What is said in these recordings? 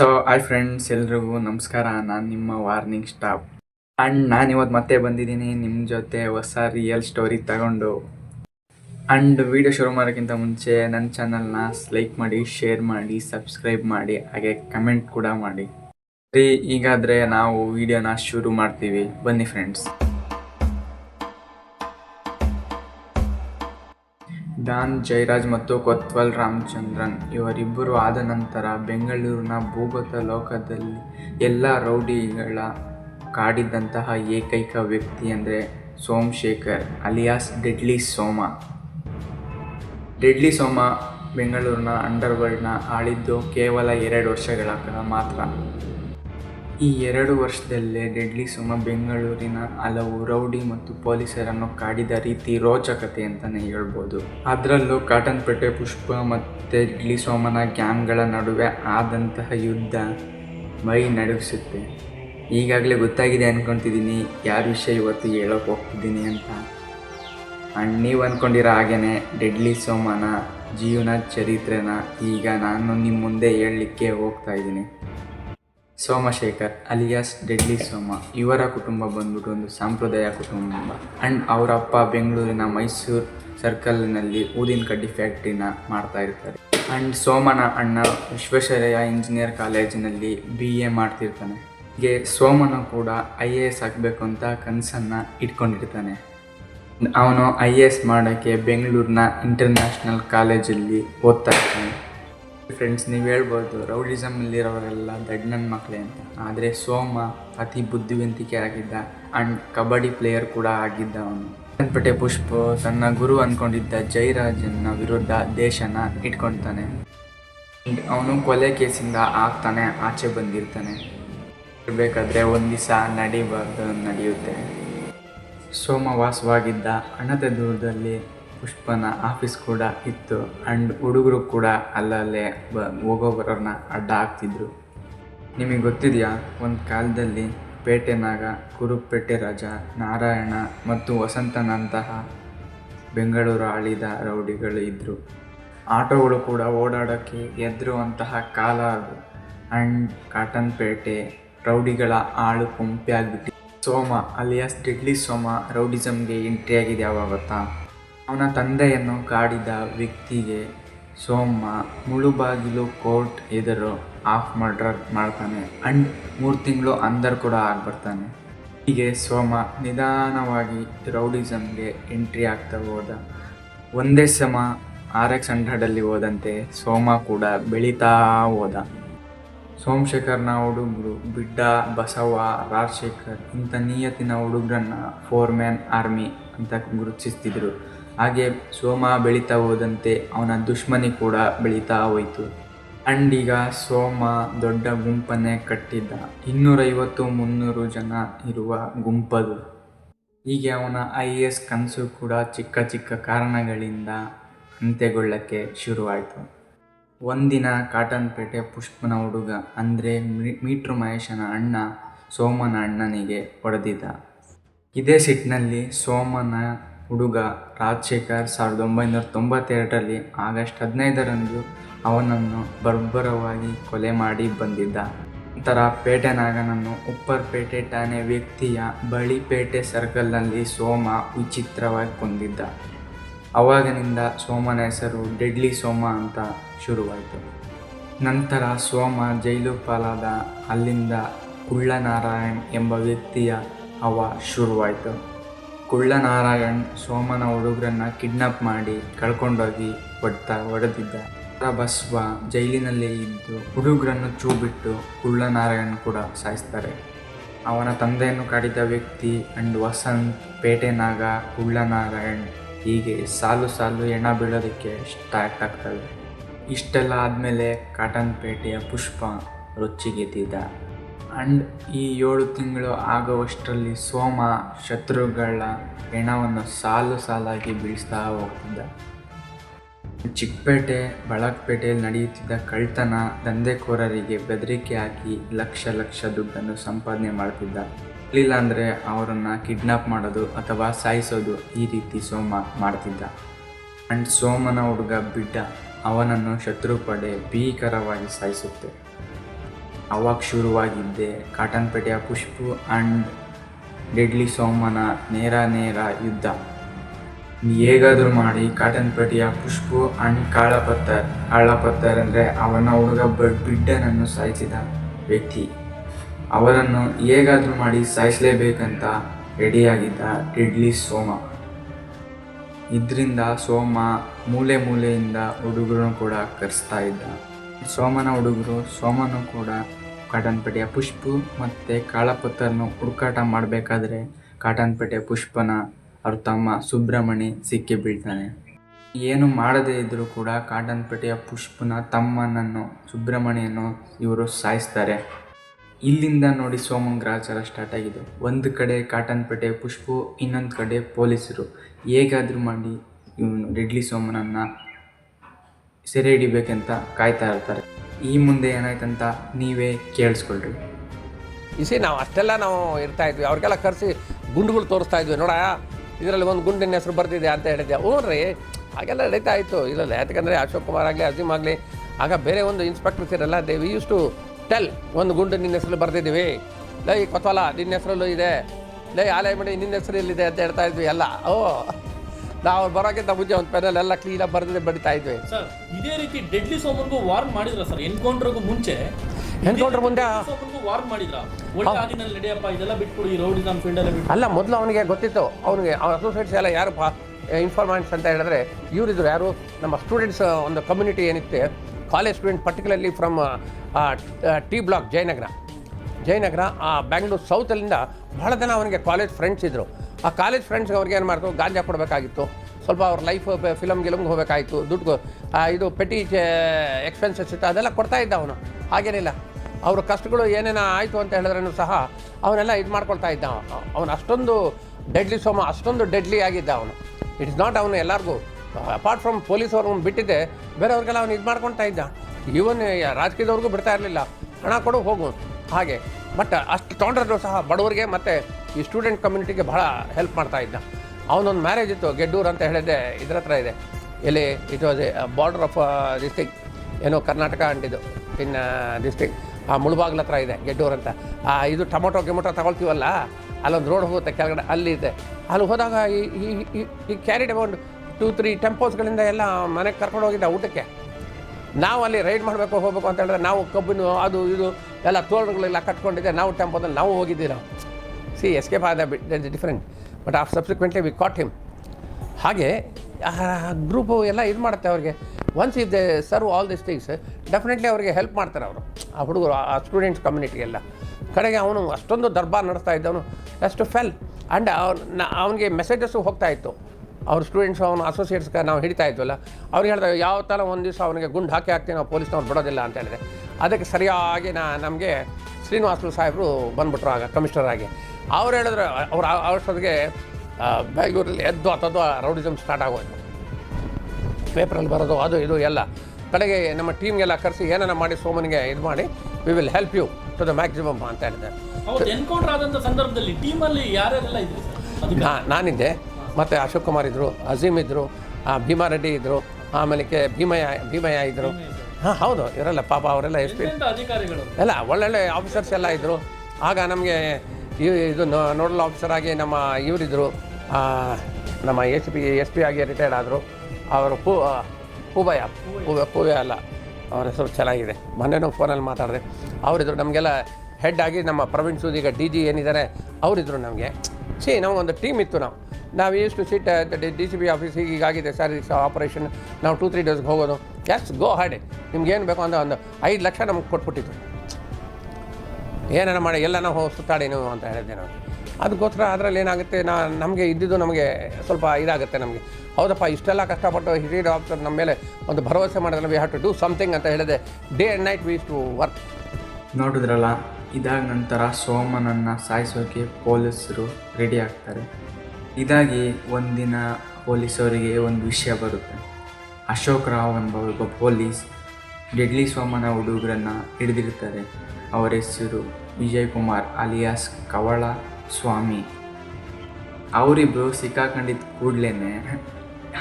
So hi friends ಎಲ್ರಿಗೂ ನಮಸ್ಕಾರ. ನಾನು ನಿಮ್ಮ ವಾರ್ನಿಂಗ್ ಸ್ಟಾಪ್ ಆ್ಯಂಡ್ ನಾನು ಇವತ್ತು ಮತ್ತೆ ಬಂದಿದ್ದೀನಿ. ನಿಮ್ಮ ಜೊತೆ ಹೊಸ ರಿಯಲ್ ಸ್ಟೋರಿ ತಗೊಂಡು. ಆ್ಯಂಡ್ ವಿಡಿಯೋ ಶುರು ಮಾಡೋಕ್ಕಿಂತ ಮುಂಚೆ ನನ್ನ ಚಾನಲ್ನ ಲೈಕ್ ಮಾಡಿ ಶೇರ್ ಮಾಡಿ ಸಬ್ಸ್ಕ್ರೈಬ್ ಮಾಡಿ, ಹಾಗೆ ಕಮೆಂಟ್ ಕೂಡ ಮಾಡಿ. ಸರಿ ಈಗಾದರೆ ನಾವು ವಿಡಿಯೋನ ಶುರು ಮಾಡ್ತೀವಿ. ಬನ್ನಿ ಫ್ರೆಂಡ್ಸ್ ಡಾನ್ ಜೈರಾಜ್ ಮತ್ತು ಕೊತ್ವಲ್ ರಾಮಚಂದ್ರನ್ ಇವರಿಬ್ಬರು ಆದ ನಂತರ ಬೆಂಗಳೂರಿನ ಭೂಗತ ಲೋಕದಲ್ಲಿ ಎಲ್ಲ ರೌಡಿಗಳ ಕಾಡಿದ್ದಂತಹ ಏಕೈಕ ವ್ಯಕ್ತಿ ಅಂದರೆ Somashekar alias deadly Soma. Deadly Soma ಬೆಂಗಳೂರಿನ ಅಂಡರ್ವರ್ಲ್ಡ್ನ ಆಳಿದ್ದು ಕೇವಲ ಎರಡು ವರ್ಷಗಳ ಕಾಲ ಮಾತ್ರ. ಈ ಎರಡು ವರ್ಷದಲ್ಲೇ ಡೆಡ್ಲಿ ಸೋಮ ಬೆಂಗಳೂರಿನ ಹಲವು ರೌಡಿ ಮತ್ತು ಪೊಲೀಸರನ್ನು ಕಾಡಿದ ರೀತಿ ರೋಚಕತೆ ಅಂತಲೇ ಹೇಳ್ಬೋದು. ಅದರಲ್ಲೂ ಕಾಟನ್ಪೇಟೆ ಪುಷ್ಪ ಮತ್ತು ಡೆಡ್ಲಿ ಸೋಮನ ಗ್ಯಾಂಗ್ಗಳ ನಡುವೆ ಆದಂತಹ ಯುದ್ಧ ಮೈ ನಡೆಸುತ್ತೆ ಈಗಾಗಲೇ ಗೊತ್ತಾಗಿದೆ ಅಂದ್ಕೊತಿದ್ದೀನಿ ಯಾರ ವಿಷಯ ಇವತ್ತು ಹೇಳೋಕೆ ಹೋಗ್ತಿದ್ದೀನಿ ಅಂತ. ಆ್ಯಂಡ್ ನೀವು ಅಂದ್ಕೊಂಡಿರೋ ಹಾಗೆಯೇ ಡೆಡ್ಲಿ ಸೋಮನ ಜೀವನ ಚರಿತ್ರೆನ ಈಗ ನಾನು ನಿಮ್ಮ ಮುಂದೆ ಹೇಳಲಿಕ್ಕೆ ಹೋಗ್ತಾ ಇದ್ದೀನಿ. Somashekar alias deadly Soma. ಇವರ ಕುಟುಂಬ ಬಂದ್ಬಿಟ್ಟು ಒಂದು ಸಾಂಪ್ರದಾಯ ಕುಟುಂಬ. ಆ್ಯಂಡ್ ಅವರ ಅಪ್ಪ ಬೆಂಗಳೂರಿನ ಮೈಸೂರು ಸರ್ಕಲ್ನಲ್ಲಿ ಊದಿನ ಕಡ್ಡಿ ಫ್ಯಾಕ್ಟ್ರಿನ ಮಾಡ್ತಾ ಇರ್ತಾರೆ. ಆ್ಯಂಡ್ ಸೋಮನ ಅಣ್ಣ ವಿಶ್ವೇಶ್ವರಯ್ಯ ಇಂಜಿನಿಯರ್ ಕಾಲೇಜಿನಲ್ಲಿ ಬಿ ಎ ಮಾಡ್ತಿರ್ತಾನೆ. ಹೀಗೆ ಸೋಮನ ಕೂಡ ಐ ಎ ಎಸ್ ಆಗಬೇಕು ಅಂತ ಕನಸನ್ನು ಇಟ್ಕೊಂಡಿರ್ತಾನೆ. ಅವನು ಐ ಎ ಎಸ್ ಮಾಡೋಕ್ಕೆ ಬೆಂಗಳೂರಿನ ಇಂಟರ್ನ್ಯಾಷನಲ್ ಕಾಲೇಜಲ್ಲಿ ಓದ್ತಾ ಇರ್ತಾನೆ. ಫ್ರೆಂಡ್ಸ್ ನೀವು ಹೇಳ್ಬೋದು ರೌಡಿಸಮಲ್ಲಿರೋರೆಲ್ಲ ದಡ್ ನನ್ನ ಮಕ್ಕಳೇ ಅಂತ. ಆದರೆ ಸೋಮ ಅತಿ ಬುದ್ಧಿವಂತಿಕೆ ಆಗಿದ್ದ ಅಂಡ್ ಕಬಡ್ಡಿ ಪ್ಲೇಯರ್ ಕೂಡ ಆಗಿದ್ದ ಅವನು. ಪೇಟೆ ಪುಷ್ಪ ತನ್ನ ಗುರು ಅಂದ್ಕೊಂಡಿದ್ದ ಜೈರಾಜನ ವಿರುದ್ಧ ದೇಶನ ಇಟ್ಕೊಳ್ತಾನೆ. ಅವನು ಕೊಲೆ ಕೇಸಿಂದ ಆಗ್ತಾನೆ, ಆಚೆ ಬಂದಿರ್ತಾನೆ. ಇರಬೇಕಾದ್ರೆ ಒಂದು ದಿವಸ ನಡಿಬಾರ್ದು, ನಡೆಯುತ್ತೆ. ಸೋಮವಾಸವಾಗಿದ್ದ ಹಣದ ದೂರದಲ್ಲಿ ಪುಷ್ಪನ ಆಫೀಸ್ ಕೂಡ ಇತ್ತು ಆ್ಯಂಡ್ ಹುಡುಗರು ಕೂಡ ಅಲ್ಲಲ್ಲೇ ಬ ಹೋಗೋ ಬರೋರನ್ನ ಅಡ್ಡ ಹಾಕ್ತಿದ್ರು. ನಿಮಗೆ ಗೊತ್ತಿದೆಯಾ, ಒಂದು ಕಾಲದಲ್ಲಿ ಪೇಟೆನಾಗ ಕುರುಪೇಟೆ ರಾಜ, ನಾರಾಯಣ ಮತ್ತು ವಸಂತನಂತಹ ಬೆಂಗಳೂರು ಆಳಿದ ರೌಡಿಗಳು ಇದ್ದರು ಆಟೋಗಳು ಕೂಡ ಓಡಾಡೋಕ್ಕೆ ಎದುರುವಂತಹ ಕಾಲ ಅದು. ಆ್ಯಂಡ್ ಕಾಟನ್ ಪೇಟೆ ರೌಡಿಗಳ ಆಳು ಪಂಪೆ ಆಗಿಬಿಟ್ಟು ಸೋಮ ಅಲಿಯಾಸ್ ಡೆಡ್ಲಿ ಸೋಮ ರೌಡಿಸಮ್ಗೆ ಎಂಟ್ರಿ ಆಗಿದೆ ಯಾವಾಗ ಗೊತ್ತಾ? ಅವನ ತಂದೆಯನ್ನು ಕಾಡಿದ ವ್ಯಕ್ತಿಗೆ ಸೋಮ ಮುಳುಬಾಗಿಲು ಕೋರ್ಟ್ ಎದುರು ಆಫ್ ಮರ್ಡರ್ ಮಾಡ್ತಾನೆ. ಅಂಡ್ ಮೂರು ತಿಂಗಳು ಅಂದರ್ ಕೂಡ ಆಗ್ಬರ್ತಾನೆ. ಹೀಗೆ ಸೋಮ ನಿಧಾನವಾಗಿ ರೌಡಿಸಮ್ಗೆ ಎಂಟ್ರಿ ಆಗ್ತಾ ಹೋದ. ಒಂದೇ ಸಮ ಆರ್ ಎಕ್ಸ್ ಹಂಡ್ರೆಡಲ್ಲಿ ಹೋದಂತೆ ಸೋಮ ಕೂಡ ಬೆಳೀತಾ ಹೋದ. ಸೋಮಶೇಖರ್ನ ಹುಡುಗರು ಬಿಡ್ಡ, ಬಸವ, ರಾಜಶೇಖರ್ ಇಂಥ ನಿಯತ್ತಿನ ಹುಡುಗರನ್ನ ಫೋರ್ ಮ್ಯಾನ್ ಆರ್ಮಿ ಅಂತ ಗುರುತಿಸ್ತಿದ್ರು. ಹಾಗೆ ಸೋಮ ಬೆಳೀತಾ ಹೋದಂತೆ ಅವನ ದುಶ್ಮನಿ ಕೂಡ ಬೆಳೀತಾ ಹೋಯಿತು. ಅಂಡಿಗ ಸೋಮ ದೊಡ್ಡ ಗುಂಪನ್ನೇ ಕಟ್ಟಿದ್ದ. ಇನ್ನೂರೈವತ್ತು ಮುನ್ನೂರು ಜನ ಇರುವ ಗುಂಪದು. ಹೀಗೆ ಅವನ ಐ ಎ ಎಸ್ ಕನಸು ಕೂಡ ಚಿಕ್ಕ ಚಿಕ್ಕ ಕಾರಣಗಳಿಂದ ಅಂತ್ಯಗೊಳ್ಳಕ್ಕೆ ಶುರುವಾಯಿತು. ಒಂದಿನ ಕಾಟನ್ಪೇಟೆ ಪುಷ್ಪನ ಹುಡುಗ ಅಂದರೆ ಮೀಟ್ರು ಮಹೇಶನ ಅಣ್ಣ ಸೋಮನ ಅಣ್ಣನಿಗೆ ಹೊಡೆದಿದ್ದ. ಇದೇ ಸಿಟ್ಟಿನಲ್ಲಿ ಸೋಮನ ಹುಡುಗ ರಾಜಶೇಖರ್ ಸಾವಿರದ ಒಂಬೈನೂರ ತೊಂಬತ್ತೆರಡರಲ್ಲಿ ಆಗಸ್ಟ್ ಹದಿನೈದರಂದು ಅವನನ್ನು ಬರ್ಬರವಾಗಿ ಕೊಲೆ ಮಾಡಿ ಬಂದಿದ್ದ. ನಂತರ ಪೇಟೆನಾಗನನ್ನು ಉಪ್ಪರ್ಪೇಟೆ ಠಾಣೆ ವ್ಯಕ್ತಿಯ ಬಳಿಪೇಟೆ ಸರ್ಕಲ್ನಲ್ಲಿ ಸೋಮ ವಿಚಿತ್ರವಾಗಿ ಕೊಂದಿದ್ದ. ಅವಾಗಿನಿಂದ ಸೋಮನ ಹೆಸರು ಡೆಡ್ಲಿ ಸೋಮ ಅಂತ ಶುರುವಾಯಿತು. ನಂತರ ಸೋಮ ಜೈಲು ಪಾಲಾದ ಅಲ್ಲಿಂದ ಕುಳ್ಳನಾರಾಯಣ್ ಎಂಬ ವ್ಯಕ್ತಿಯ ಅವ ಶುರುವಾಯಿತು. ಕುಳ್ಳನಾರಾಯಣ್ ಸೋಮನ ಹುಡುಗರನ್ನ ಕಿಡ್ನಾಪ್ ಮಾಡಿ ಕಳ್ಕೊಂಡೋಗಿ ಹೊಡ್ತಾ, ಹೊಡೆದಿದ್ದ. ಬಸ್ವ ಜೈಲಿನಲ್ಲೇ ಇದ್ದು ಹುಡುಗರನ್ನು ಚೂ ಬಿಟ್ಟು ಕುಳ್ಳನಾರಾಯಣ್ ಕೂಡ ಸಾಯಿಸ್ತಾರೆ. ಅವನ ತಂದೆಯನ್ನು ಕಾಡಿದ ವ್ಯಕ್ತಿ ಅಂಡ್ ವಸಂತ್ ಪೇಟೆನಾಗ ಕುಳ್ಳನಾರಾಯಣ್ ಹೀಗೆ ಸಾಲು ಸಾಲು ಹೆಣ ಬೀಳೋದಕ್ಕೆ ಸ್ಟಾರ್ಟ್ ಆಗ್ತವೆ. ಇಷ್ಟೆಲ್ಲ ಆದಮೇಲೆ ಕಾಟನ್ ಪೇಟೆಯ ಪುಷ್ಪ ರೊಚ್ಚಿಗೆದ್ದಿದ್ದ ಆ್ಯಂಡ್ ಈ ಏಳು ತಿಂಗಳು ಆಗುವಷ್ಟರಲ್ಲಿ ಸೋಮ ಶತ್ರುಗಳ ಹೆಣವನ್ನು ಸಾಲು ಸಾಲಾಗಿ ಬೀಳಿಸ್ತಾ ಹೋಗ್ತಿದ್ದ. ಚಿಕ್ಕಪೇಟೆ ಬಳಕ್ಪೇಟೆಯಲ್ಲಿ ನಡೆಯುತ್ತಿದ್ದ ಕಳ್ತನ ದಂಧೆಕೋರರಿಗೆ ಬೆದರಿಕೆ ಹಾಕಿ ಲಕ್ಷ ಲಕ್ಷ ದುಡ್ಡನ್ನು ಸಂಪಾದನೆ ಮಾಡ್ತಿದ್ದ. ಇರಲಿಲ್ಲ ಅಂದರೆ ಅವರನ್ನು ಕಿಡ್ನಾಪ್ ಮಾಡೋದು ಅಥವಾ ಸಾಯಿಸೋದು ಈ ರೀತಿ ಸೋಮ ಮಾಡ್ತಿದ್ದ. ಆ್ಯಂಡ್ ಸೋಮನ ಹುಡುಗ ಬಿಡ್ಡ ಅವನನ್ನು ಶತ್ರು ಪಡೆ ಭೀಕರವಾಗಿ ಸಾಯಿಸುತ್ತೆ. ಅವಾಗ ಶುರುವಾಗಿದ್ದೆ. ಕಾಟನ್ಪೇಟೆಯ ಪುಷ್ಪು ಆ್ಯಂಡ್ ಡೆಡ್ಲಿ ಸೋಮನ ನೇರ ನೇರ ಯುದ್ಧ. ಹೇಗಾದರೂ ಮಾಡಿ ಕಾಟನ್ಪೇಟೆಯ ಪುಷ್ಪು ಆ್ಯಂಡ್ ಕಾಳಪತ್ತರ್. ಕಾಳಪತ್ತರ್ ಅಂದರೆ ಅವನ ಹುಡುಗ ಬಡ್ ಬಿಡ್ಡನನ್ನು ಸಾಯಿಸಿದ ವ್ಯಕ್ತಿ. ಅವರನ್ನು ಹೇಗಾದರೂ ಮಾಡಿ ಸಾಯಿಸಲೇಬೇಕಂತ ರೆಡಿಯಾಗಿದ್ದ ಡೆಡ್ಲಿ ಸೋಮ. ಇದರಿಂದ ಸೋಮ ಮೂಲೆ ಮೂಲೆಯಿಂದ ಹುಡುಗರನ್ನು ಕೂಡ ಕರೆಸ್ತಾ ಇದ್ದ. ಸೋಮನ ಹುಡುಗರು ಸೋಮನು ಕೂಡ ಕಾಟನ್ಪೇಟೆಯ ಪುಷ್ಪು ಮತ್ತು ಕಾಳಪತ್ತರನ್ನು ಹುಡುಕಾಟ ಮಾಡಬೇಕಾದ್ರೆ ಕಾಟನ್ಪೇಟೆಯ ಪುಷ್ಪನ ಅವ್ರ ತಮ್ಮ ಸುಬ್ರಹ್ಮಣಿ ಸಿಕ್ಕಿ ಬೀಳ್ತಾನೆ. ಏನು ಮಾಡದೇ ಇದ್ದರೂ ಕೂಡ ಕಾಟನ್ಪೇಟೆಯ ಪುಷ್ಪನ ತಮ್ಮನನ್ನು, ಸುಬ್ರಹ್ಮಣಿಯನ್ನು ಇವರು ಸಾಯಿಸ್ತಾರೆ. ಇಲ್ಲಿಂದ ನೋಡಿ ಸೋಮನ್ ಗ್ರಾಚಾರ ಸ್ಟಾರ್ಟ್ ಆಗಿದೆ. ಒಂದು ಕಡೆ ಕಾಟನ್ಪೇಟೆ ಪುಷ್ಪು, ಇನ್ನೊಂದು ಕಡೆ ಪೊಲೀಸರು. ಹೇಗಾದರೂ ಮಾಡಿ ಇವನು ರೆಡ್ಲಿ ಸೋಮನನ್ನು ಸೆರೆ ಹಿಡಿಬೇಕಂತ ಕಾಯ್ತಾ ಇರ್ತಾರೆ. ಈ ಮುಂದೆ ಏನಾಯ್ತಂತ ನೀವೇ ಕೇಳಿಸ್ಕೊಳ್ರಿ. ಇಸಿ ನಾವು ಅಷ್ಟೆಲ್ಲ ನಾವು ಇರ್ತಾ ಇದ್ವಿ. ಅವ್ರಿಗೆಲ್ಲ ಕರೆಸಿ ಗುಂಡುಗಳು ತೋರಿಸ್ತಾ ಇದ್ವಿ. ನೋಡ, ಇದರಲ್ಲಿ ಒಂದು ಗುಂಡಿನ ಹೆಸರು ಬರ್ತಿದೆ ಅಂತ ಹೇಳಿದ್ದೆ. ಹ್ಞೂ ರೀ, ಹಾಗೆಲ್ಲ ನಡೀತಾ ಇತ್ತು. ಇಲ್ಲ ಯಾಕಂದರೆ ಅಶೋಕ್ ಕುಮಾರ್ ಆಗಲಿ ಅಜೀಮ್ ಆಗಲಿ, ಆಗ ಬೇರೆ ಒಂದು ಇನ್ಸ್ಪೆಕ್ಟರ್ಸ್ ಇರಲ್ಲ they we use to tell ಒಂದು ಗುಂಡು ನಿನ್ನ ಹೆಸರು ಬರ್ತಿದ್ದೀವಿ ಲೈ, ಕೊತ್ವಾಲ, ನಿನ್ನ ಹೆಸರಲ್ಲೂ ಇದೆ. ಲೈ, ಆಲಯ ಮಾಡಿ ನಿನ್ನ ಹೆಸರು ಇಲ್ಲಿದೆ ಅಂತ ಹೇಳ್ತಾ ಇದ್ವಿ ಎಲ್ಲ. ಓ ನಾವು ಅವ್ರು ಬರೋಕ್ಕಿಂತ ಮುಂಚೆ ಒಂದು ಪೆನಲ್ ಎಲ್ಲ ಕ್ಲೀನಾಗಿ ಬರೆದೇ ಬಡಿತಾ ಇದ್ವಿ. ಸರ್ ಇದೇ ರೀತಿ ಡೆಡ್ಲಿ ಸೋಮನ್ಗೂ ವಾರ್ನ್ ಮಾಡಿದ್ರ ಸರ್? ಎನ್ಕೌಂಟರ್ಗೂ ಮುಂಚೆ? ಎನ್ಕೌಂಟರ್ ಮುಂದೆ ವಾರ್ನ್ ಮಾಡಿದ್ರ? ಒಳ್ಳೆ ಹಾದಿನಲ್ಲಿ ನಡೆಯಪ್ಪ ಇದೆಲ್ಲ ಬಿಟ್ಬಿಡಿ ಈ ರೌಡಿಸಮ್ ಫೀಲ್ಡ್ ಎಲ್ಲ ಬಿಟ್ಟು ಅಲ್ಲ ಮೊದಲು ಅವನಿಗೆ ಗೊತ್ತಿತ್ತು. ಅವನಿಗೆ ಅವ್ರ ಅಸೋಸಿಯೇಟ್ಸ್ ಎಲ್ಲ ಯಾರಪ್ಪ ಇನ್ಫಾರ್ಮೆಂಟ್ಸ್ ಅಂತ ಹೇಳಿದ್ರೆ ಇವರಿದ್ರು ಯಾರು? ನಮ್ಮ ಸ್ಟೂಡೆಂಟ್ಸ್ ಒಂದು ಕಮ್ಯುನಿಟಿ ಏನಿತ್ತು college student particularly from T block Jayanagar. Jayanagar ಆ ಬ್ಯಾಂಗ್ಳೂರು ಸೌತಲ್ಲಿಂದ ಬಹಳ ಜನ ಅವನಿಗೆ ಕಾಲೇಜ್ ಫ್ರೆಂಡ್ಸ್ ಇದ್ದರು ಆ ಕಾಲೇಜ್ ಫ್ರೆಂಡ್ಸ್ಗೆ ಅವ್ರಿಗೆ ಏನು ಮಾಡ್ತು? ಗಾಂಜಾ ಕೊಡಬೇಕಾಗಿತ್ತು. ಸ್ವಲ್ಪ ಅವ್ರ ಲೈಫ್ ಫಿಲಮ್ ಗಿಲಮ್ಗೆ ಹೋಗಬೇಕಾಯಿತು. ದುಡ್ಡು ಇದು ಪೆಟಿ ಎಕ್ಸ್ಪೆನ್ಸಸ್ ಇತ್ತು, ಅದೆಲ್ಲ ಕೊಡ್ತಾ ಇದ್ದ ಅವನು. ಹಾಗೇನಿಲ್ಲ. ಅವ್ರ ಕಷ್ಟಗಳು ಏನೇನೋ ಆಯಿತು ಅಂತ ಹೇಳಿದ್ರೂ ಸಹ ಅವನೆಲ್ಲ ಇದು ಮಾಡ್ಕೊಳ್ತಾ ಇದ್ದ ಅವನು ಅಷ್ಟೊಂದು ಡೆಡ್ಲಿ ಸೋಮ, ಅಷ್ಟೊಂದು ಡೆಡ್ಲಿ ಆಗಿದ್ದ ಅವನು. ಇಟ್ ಇಸ್ ನಾಟ್ ಅವನು ಎಲ್ಲರಿಗೂ. ಅಪಾರ್ಟ್ ಫ್ರಮ್ ಪೊಲೀಸ್ ಬಿಟ್ಟಿದ್ದೆ, ಬೇರೆಯವ್ರಿಗೆಲ್ಲ ಅವನು ಇದು ಮಾಡ್ಕೊಳ್ತಾ ಇದ್ದ. ಈವನ್ ರಾಜಕೀಯದವ್ರಿಗೂ ಬಿಡ್ತಾ ಇರಲಿಲ್ಲ. ಹಣ ಕೊಡು, ಹೋಗು. ಹಾಗೆ. ಬಟ್ ಅಷ್ಟು ತೊಗೊಂಡ್ರೂ ಸಹ ಬಡವರಿಗೆ ಮತ್ತು ಈ ಸ್ಟೂಡೆಂಟ್ ಕಮ್ಯುನಿಟಿಗೆ ಬಹಳ ಹೆಲ್ಪ್ ಮಾಡ್ತಾ ಇದ್ದ. ಅವನೊಂದು ಮ್ಯಾರೇಜ್ ಇತ್ತು, ಗೆಡ್ಡೂರ್ ಅಂತ ಹೇಳಿದ್ದೆ, ಇದ್ರ ಹತ್ರ ಇದೆ. ಇಲ್ಲಿ it was a border of district ಏನೋ ಕರ್ನಾಟಕ ಅಂಟಿದ್ದು ಇನ್ ಡಿಸ್ಟಿಕ್ ಆ ಮುಳುಬಾಗ್ಲ ಹತ್ರ ಇದೆ, ಗೆಡ್ಡೂರ್ ಅಂತ. ಆ, ಇದು ಟೊಮೊಟೊ ಗಿಮೊಟೊ ತಗೊಳ್ತೀವಲ್ಲ, ಅಲ್ಲೊಂದು ರೋಡ್ ಹೋಗುತ್ತೆ, ಕೆಳಗಡೆ ಅಲ್ಲಿ ಇದೆ. ಅಲ್ಲಿ ಹೋದಾಗ ಈ ಕ್ಯಾರಿಡ್ ಅಮೌಂಟ್ ಟೂ ತ್ರೀ ಟೆಂಪೋಸ್ಗಳಿಂದ ಎಲ್ಲ ಮನೆಗೆ ಕರ್ಕೊಂಡು ಹೋಗಿದ್ದ ಊಟಕ್ಕೆ. ನಾವು ಅಲ್ಲಿ ರೈಡ್ ಮಾಡಬೇಕು, ಹೋಗಬೇಕು ಅಂತ ಹೇಳಿದ್ರೆ ನಾವು ಕಬ್ಬಿನ, ಅದು, ಇದು, ಎಲ್ಲ ತೋಳುಗಳೆಲ್ಲ ಕಟ್ಕೊಂಡಿದ್ದೆ. ನಾವು ಟೆಂಪೋದಲ್ಲಿ ನಾವು ಹೋಗಿದ್ದೀವಿ ಸಿ ಎಸ್ಕೇಪ್ ಆದ bit different but of subsequently we caught him ಹಾಗೆ ಗ್ರೂಪು ಎಲ್ಲ ಇದು ಮಾಡುತ್ತೆ ಅವ್ರಿಗೆ. Once if they serve all this things definitely ಅವರಿಗೆ ಹೆಲ್ಪ್ ಮಾಡ್ತಾರೆ ಅವರು. ಆ ಹುಡುಗರು, ಆ ಸ್ಟೂಡೆಂಟ್ಸ್ ಕಮ್ಯುನಿಟಿಗೆಲ್ಲ ಕಡೆಗೆ ಅವನು ಅಷ್ಟೊಂದು ದರ್ಬಾರ್ ನಡೆಸ್ತಾ ಇದ್ದವನು ಅಷ್ಟು ಫೆಲ್ ಆ್ಯಂಡ್ ಅವ್ನ ಅವನಿಗೆ ಮೆಸೇಜಸ್ಸು ಹೋಗ್ತಾ ಇತ್ತು. ಅವ್ರ ಸ್ಟೂಡೆಂಟ್ಸ್ ಅವನು ಅಸೋಸಿಯೇಟ್ಸ್ಗೆ ನಾವು ಹಿಡಿತಾ ಇದ್ವಲ್ಲ, ಅವ್ರಿಗೆ ಹೇಳಿದಾಗ ಯಾವ ಥರ ಒಂದು ದಿವಸ ಅವನಿಗೆ ಗುಂಡು ಹಾಕಿ ಹಾಕ್ತೀವಿ ನಾವು ಪೊಲೀಸ್ನವ್ರು ಬಿಡೋದಿಲ್ಲ ಅಂತ ಹೇಳಿದೆ. ಅದಕ್ಕೆ ಸರಿಯಾಗಿ ನಾ, ನಮಗೆ ಶ್ರೀನಿವಾಸಲು ಸಾಹೇಬರು ಬಂದುಬಿಟ್ರು ಆಗ ಕಮಿಷನರ್ ಆಗಿ. ಅವ್ರು ಹೇಳಿದ್ರು ಅವ್ರು ಅವಷ್ಟೊತ್ತಿಗೆ ಬೆಂಗಳೂರಲ್ಲಿ ಎದ್ದು ಅಥವಾ ರೌಡಿಸಮ್ ಸ್ಟಾರ್ಟ್ ಆಗೋಯ್ತು. ಪೇಪರಲ್ಲಿ ಬರೋದು ಅದು ಇದು ಎಲ್ಲ. ಕಡೆಗೆ ನಮ್ಮ ಟೀಮ್ಗೆಲ್ಲ ಕರೆಸಿ ಏನನ್ನ ಮಾಡಿ ಸೋಮನಿಗೆ ಇದು ಮಾಡಿ we will help you to the maximum ಅಂತ ಹೇಳಿದೆ. ಎನ್ಕೌಂಟರ್ ಸಂದರ್ಭದಲ್ಲಿ ಟೀಮಲ್ಲಿ ಯಾರ್ಯಾರೆಲ್ಲ ಇದ್ರು? ನಾನಿದ್ದೆ. ಮತ್ತು ಅಶೋಕ್ ಕುಮಾರ್ ಇದ್ದರು ಅಜೀಮ್ ಇದ್ದರು ಭೀಮಾ ರೆಡ್ಡಿ ಇದ್ದರು ಆಮೇಲೆ ಭೀಮಯ್ಯ ಭೀಮಯ್ಯ ಇದ್ದರು ಹಾಂ ಹೌದು ಇವರೆಲ್ಲ ಪಾಪ ಅವರೆಲ್ಲ ಎಷ್ಟು ಎಲ್ಲ ಒಳ್ಳೊಳ್ಳೆ ಆಫೀಸರ್ಸ್ ಎಲ್ಲ ಇದ್ದರು ಆಗ ನಮಗೆ ಇದು ನೋಡಲ್ ಆಫೀಸರ್ ಆಗಿ ನಮ್ಮ ಇವರಿದ್ದರು ನಮ್ಮ ಎಸ್ ಪಿ ಎಸ್ ಪಿ ಆಗಿ ರಿಟೈರ್ಡ್ ಆದರು. ಅವರು ಪೂ ಪೂಬಯ್ಯ. ಪೂವ ಪೂವೆ ಅಲ್ಲ. ಅವ್ರ ಹೆಸರು ಚೆನ್ನಾಗಿದೆ. ಮೊನ್ನೆನೂ ಫೋನಲ್ಲಿ ಮಾತಾಡಿದೆ. ಅವರಿದ್ರು ನಮಗೆಲ್ಲ ಹೆಡ್ ಆಗಿ ನಮ್ಮ ಪ್ರವೀಣ್ ಸೂದ್ ಈಗ ಡಿ ಜಿ ಏನಿದ್ದಾರೆ ಅವರಿದ್ದರು ನಮಗೆ. ಸಿ ನಮಗೊಂದು ಟೀಮ್ ಇತ್ತು ನಾವು. ನಾವು ಎಷ್ಟು SIT D C B office ಈಗಾಗಿದೆ sir is operation ನಾವು ಟೂ ತ್ರೀ ಡೇಸ್ಗೆ ಹೋಗೋದು. ಎಸ್ ಗೋ ಹಾಡೆ ನಿಮ್ಗೇನು ಬೇಕು ಅಂತ ಒಂದು ಐದು ಲಕ್ಷ ನಮ್ಗೆ ಕೊಟ್ಬಿಟ್ಟಿತ್ತು ಏನಾರ ಮಾಡಿ ಎಲ್ಲ ನಾವು ಸುತ್ತಾಡಿ ನೀವು ಅಂತ ಹೇಳಿದ್ದೆ ನಾನು. ಅದಕ್ಕೋಸ್ಕರ ಅದರಲ್ಲಿ ಏನಾಗುತ್ತೆ, ನಾ ನಮಗೆ ಇದ್ದಿದ್ದು ನಮಗೆ ಸ್ವಲ್ಪ ಇದಾಗುತ್ತೆ ನಮಗೆ. ಹೌದಪ್ಪ, ಇಷ್ಟೆಲ್ಲ ಕಷ್ಟಪಟ್ಟು ಹಿರಿಯ ಡಾಕ್ಟರ್ ನಮ್ಮ ಮೇಲೆ ಒಂದು ಭರವಸೆ ಮಾಡಿದ್ರೆ we have to do something ಅಂತ ಹೇಳಿದೆ. Day and night used to work ನೋಡಿದ್ರಲ್ಲ, ಇದಾದ ನಂತರ ಸೋಮನನ್ನು ಸಾಯಿಸೋಕೆ ಪೊಲೀಸರು ರೆಡಿ ಆಗ್ತಾರೆ. ಇದಾಗಿ ಒಂದಿನ ಪೊಲೀಸವರಿಗೆ ಒಂದು ವಿಷಯ ಬರುತ್ತೆ. ಅಶೋಕ್ ರಾವ್ ಎಂಬ ಒಬ್ಬ ಪೊಲೀಸ್, ಡೆಡ್ಲಿ ಸೋಮನ ಹುಡುಗರನ್ನು ಹಿಡಿದಿರ್ತಾರೆ ಅವರ ಹೆಸರು ವಿಜಯ್ ಕುಮಾರ್ ಅಲಿಯಾಸ್ ಕವಳ ಸ್ವಾಮಿ ಅವರಿಬ್ಬರು ಸಿಕ್ಕಾಕೊಂಡಿದ್ದ ಕೂಡಲೇ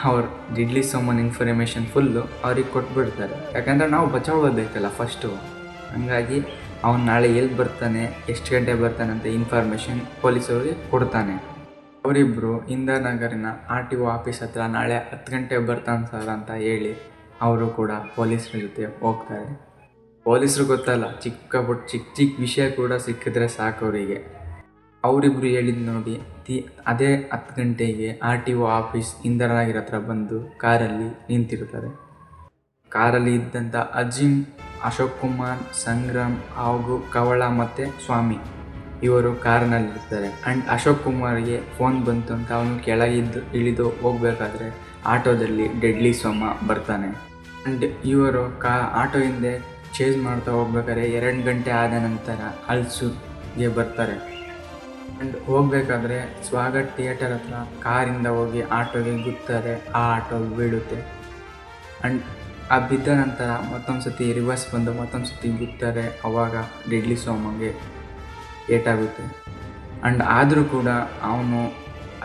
ಅವ್ರು ಡಿಡ್ಲಿ ಸೋಮನ್ ಇನ್ಫಾರ್ಮೇಷನ್ ಫುಲ್ಲು ಅವ್ರಿಗೆ ಕೊಟ್ಬಿಡ್ತಾರೆ. ಯಾಕಂದರೆ ನಾವು ಬಚಾವ್ ಬೇಕಲ್ಲ ಫಸ್ಟು ಹಂಗಾಗಿ ಅವನು ನಾಳೆ ಎಲ್ಲಿ ಬರ್ತಾನೆ, ಎಷ್ಟು ಗಂಟೆ ಬರ್ತಾನೆ ಅಂತ ಇನ್ಫಾರ್ಮೇಷನ್ ಪೊಲೀಸವ್ರಿಗೆ ಕೊಡ್ತಾನೆ. ಅವರಿಬ್ಬರು ಇಂದಿರಾನಗರಿನ ಆರ್ ಟಿ ಒ ಆಫೀಸ್ ಹತ್ರ ನಾಳೆ ಹತ್ತು ಗಂಟೆಗೆ ಬರ್ತಾನೆ ಸರ್ ಅಂತ ಹೇಳಿ ಅವರು ಕೂಡ ಪೊಲೀಸರ ಜೊತೆ ಹೋಗ್ತಾರೆ. ಪೊಲೀಸರು ಗೊತ್ತಲ್ಲ, ಚಿಕ್ಕ ಪುಟ್ಟ ಚಿಕ್ಕ ಚಿಕ್ಕ ವಿಷಯ ಕೂಡ ಸಿಕ್ಕಿದ್ರೆ ಸಾಕು ಅವರಿಗೆ. ಅವರಿಬ್ರು ಹೇಳಿದ್ದು ನೋಡಿ, ತಿ ಅದೇ ಹತ್ತು ಗಂಟೆಗೆ ಆರ್ ಟಿ ಒ ಆಫೀಸ್ ಇಂದರಾಗಿರ ಹತ್ರ ಬಂದು ಕಾರಲ್ಲಿ ನಿಂತಿರ್ತಾರೆ ಕಾರಲ್ಲಿ ಇದ್ದಂಥ ಅಜಿಮ್, ಅಶೋಕ್ ಕುಮಾರ್, ಸಂಗ್ರಾಮ್ ಹಾಗೂ ಕವಳ ಮತ್ತು ಸ್ವಾಮಿ ಇವರು ಕಾರ್ನಲ್ಲಿರ್ತಾರೆ. ಆ್ಯಂಡ್ ಅಶೋಕ್ ಕುಮಾರ್ಗೆ ಫೋನ್ ಬಂತು ಅಂತ ಅವನು ಕೆಳಗಿದ್ದು ಇಳಿದು ಹೋಗ್ಬೇಕಾದ್ರೆ ಆಟೋದಲ್ಲಿ ಡೆಡ್ಲಿ ಸೋಮ ಬರ್ತಾನೆ. ಆ್ಯಂಡ್ ಇವರು ಕಾ ಆಟೋ ಹಿಂದೆ ಚೇಂಜ್ ಮಾಡ್ತಾ ಹೋಗ್ಬೇಕಾದ್ರೆ ಎರಡು ಗಂಟೆ ಆದ ನಂತರ ಅಲ್ಸುಗೆ ಬರ್ತಾರೆ. ಆ್ಯಂಡ್ ಹೋಗಬೇಕಾದ್ರೆ ಸ್ವಾಗತ್ ಥಿಯೇಟರ್ ಹತ್ರ ಕಾರಿಂದ ಹೋಗಿ ಆಟೋಗೆ ಗುತ್ತಾರೆ ಆ ಆಟೋ ಬೀಳುತ್ತೆ. ಆ್ಯಂಡ್ ಆ ಬಿದ್ದ ನಂತರ ಮತ್ತೊಂದು ಸತಿ ರಿವರ್ಸ್ ಬಂದು ಮತ್ತೊಂದು ಸತಿ ಗುತ್ತಾರೆ ಅವಾಗ ಡಿಡ್ಲಿ ಸೋಮಂಗೆ ಏಟಾಗುತ್ತೆ. ಆ್ಯಂಡ್ ಆದರೂ ಕೂಡ ಅವನು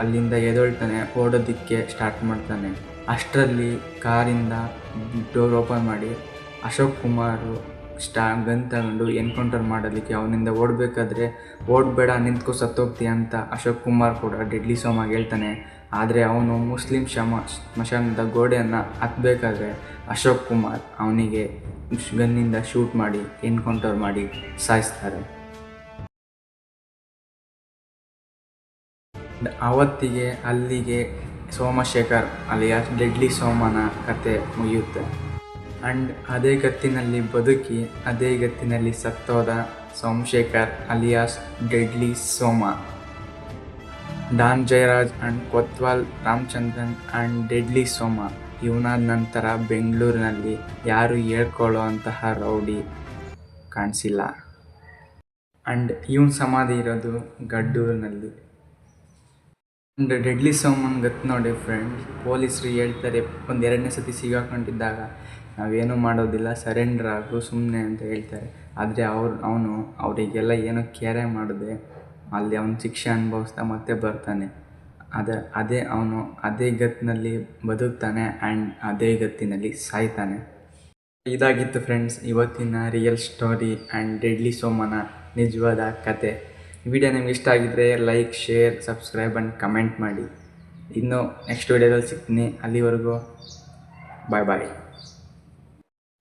ಅಲ್ಲಿಂದ ಎದೊಳ್ತಾನೆ ಓಡೋದಕ್ಕೆ ಸ್ಟಾರ್ಟ್ ಮಾಡ್ತಾನೆ. ಅಷ್ಟರಲ್ಲಿ ಕಾರಿಂದ ಡೋರ್ ಓಪನ್ ಮಾಡಿ ಅಶೋಕ್ ಕುಮಾರು, ಸ್ಟಾ ಗನ್ ತಗೊಂಡು ಎನ್ಕೌಂಟರ್ ಮಾಡೋದಕ್ಕೆ ಅವನಿಂದ ಓಡಬೇಕಾದ್ರೆ, ಓಡಬೇಡ, ನಿಂತ್ಕೊ, ಸತ್ತೋಗ್ತೀಯ ಅಂತ ಅಶೋಕ್ ಕುಮಾರ್ ಕೂಡ ಡೆಡ್ಲಿ ಸೋಮಾಗಿ ಹೇಳ್ತಾನೆ. ಆದರೆ ಅವನು ಮುಸ್ಲಿಂ ಶಮ ಸ್ಮಶಾನದ ಗೋಡೆಯನ್ನು ಹತ್ತಬೇಕಾದ್ರೆ ಅಶೋಕ್ ಕುಮಾರ್ ಅವನಿಗೆ ಗನ್ನಿಂದ ಶೂಟ್ ಮಾಡಿ, ಎನ್ಕೌಂಟರ್ ಮಾಡಿ ಸಾಯಿಸ್ತಾರೆ. ಆವತ್ತಿಗೆ ಅಲ್ಲಿಗೆ ಸೋಮಶೇಖರ್ ಅಲಿಯಾಸ್ ಡೆಡ್ಲಿ ಸೋಮನ ಕತೆ ಮುಗಿಯುತ್ತೆ. ಆ್ಯಂಡ್ ಅದೇ ಗತ್ತಿನಲ್ಲಿ ಬದುಕಿ, ಅದೇ ಗತ್ತಿನಲ್ಲಿ ಸತ್ತೋದ Somashekar alias deadly Soma. Don Jayaraj and Kotwal Ramachandran and deadly Soma. ಇವನಾದ ನಂತರ ಬೆಂಗಳೂರಿನಲ್ಲಿ ಯಾರು ಹೇಳ್ಕೊಳ್ಳೋ ಅಂತಹ ರೌಡಿ ಕಾಣಿಸಿಲ್ಲ. ಆ್ಯಂಡ್ ಇವನ್ ಸಮಾಧಿ ಇರೋದು ಗಡ್ಡೂರಿನಲ್ಲಿ. ಆ್ಯಂಡ್ ಡೆಡ್ಲಿ ಸೋಮನ್ ಗತ್ ನೋಡಿ ಫ್ರೆಂಡ್ ಪೊಲೀಸರು ಹೇಳ್ತಾರೆ, ಒಂದು ಎರಡನೇ ಸತಿ ಸಿಗಾಕೊಂಡಿದ್ದಾಗ ನಾವೇನು ಮಾಡೋದಿಲ್ಲ ಸರೆಂಡರ್ ಆಗು ಸುಮ್ಮನೆ ಅಂತ ಹೇಳ್ತಾರೆ. ಆದರೆ ಅವ್ರು, ಅವನು ಅವರಿಗೆಲ್ಲ ಏನೋ ಕೇರೆ ಮಾಡಿದೆ, ಅಲ್ಲಿ ಅವನು ಶಿಕ್ಷೆ ಅನುಭವಿಸ್ತಾ ಮತ್ತೆ ಬರ್ತಾನೆ. ಅದ, ಅದೇ ಅವನು ಅದೇ ಗತ್ತಿನಲ್ಲಿ ಬದುಕ್ತಾನೆ ಆ್ಯಂಡ್ ಅದೇ ಗತ್ತಿನಲ್ಲಿ ಸಾಯ್ತಾನೆ. ಇದಾಗಿತ್ತು ಫ್ರೆಂಡ್ಸ್ ಇವತ್ತಿನ ರಿಯಲ್ ಸ್ಟೋರಿ ಆ್ಯಂಡ್ ಡೆಡ್ಲಿ ಸೋಮನ ನಿಜವಾದ ಕತೆ. ವಿಡಿಯೋ ನಿಮ್ಗೆ ಇಷ್ಟ ಆಗಿದ್ದರೆ like share subscribe and comment ಮಾಡಿ. ಇನ್ನು ನೆಕ್ಸ್ಟ್ ವಿಡಿಯೋದಲ್ಲಿ ಸಿಗ್ತೀನಿ. ಅಲ್ಲಿವರೆಗೂ ಬಾಯ್ ಬಾಯ್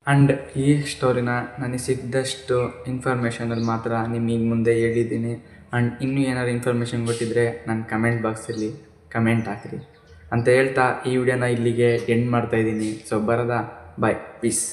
ಆ್ಯಂಡ್ ಈ ಸ್ಟೋರಿನ ನನಗೆ ಸಿಕ್ಕಿದಷ್ಟು ಇನ್ಫಾರ್ಮೇಷನಲ್ಲಿ ಮಾತ್ರ ನಿಮಗೆ ಮುಂದೆ ಹೇಳಿದ್ದೀನಿ. ಆ್ಯಂಡ್ ಇನ್ನೂ ಏನಾದ್ರು ಇನ್ಫಾರ್ಮೇಷನ್ ಕೊಟ್ಟಿದ್ರೆ ನನ್ನ ಕಮೆಂಟ್ ಬಾಕ್ಸಲ್ಲಿ ಕಮೆಂಟ್ ಹಾಕಿರಿ. ಅಂತ ಹೇಳ್ತಾ ಈ ವಿಡಿಯೋನ ಇಲ್ಲಿಗೆ ಎಂಡ್ ಮಾಡ್ತಾಯಿದ್ದೀನಿ ಸೊ ಬರೋದಾ? ಬಾಯ್ ಪೀಸ್